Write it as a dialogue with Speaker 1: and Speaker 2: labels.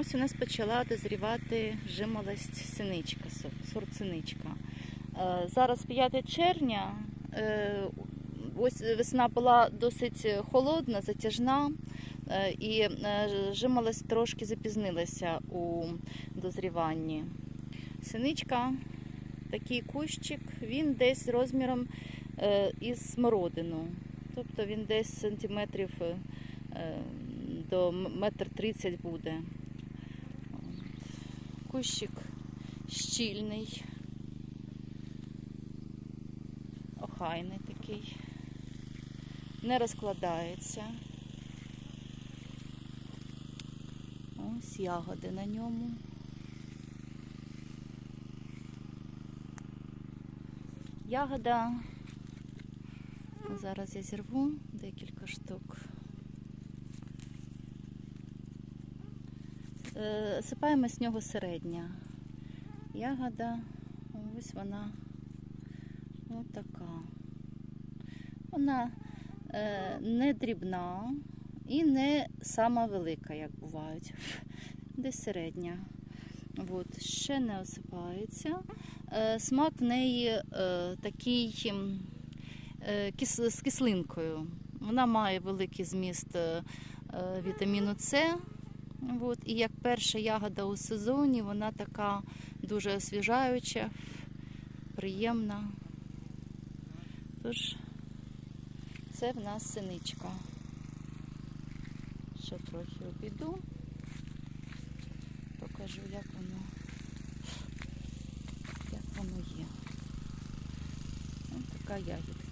Speaker 1: Ось у нас почала дозрівати жимолость синичка, сорт синичка. Е, Зараз 5 червня. е, Ось весна була досить холодна, затяжна, е, і жимолость трошки запізнилася у дозріванні. Синичка, такий кущик, він десь розміром із смородину. Тобто він десь сантиметрів до метр тридцять буде. Кущик щільний, охайний такий, не розкладається. Ось ягоди на ньому. Ягода. Зараз я зірву декілька штук. Сипаємо з нього середня. Ягода, ось вона ось така. Вона е, не дрібна і не сама велика, як бувають. Десь середня. От, ще не осипається. Е, смак в неї е, такий е, з кислинкою. Вона має великий зміст е, е, вітаміну С. От, і як перша ягода у сезоні, вона така дуже освіжаюча, приємна. Тож, це в нас синичка. Ще трохи обійду, покажу, як воно, як воно є. Ось така ягідка.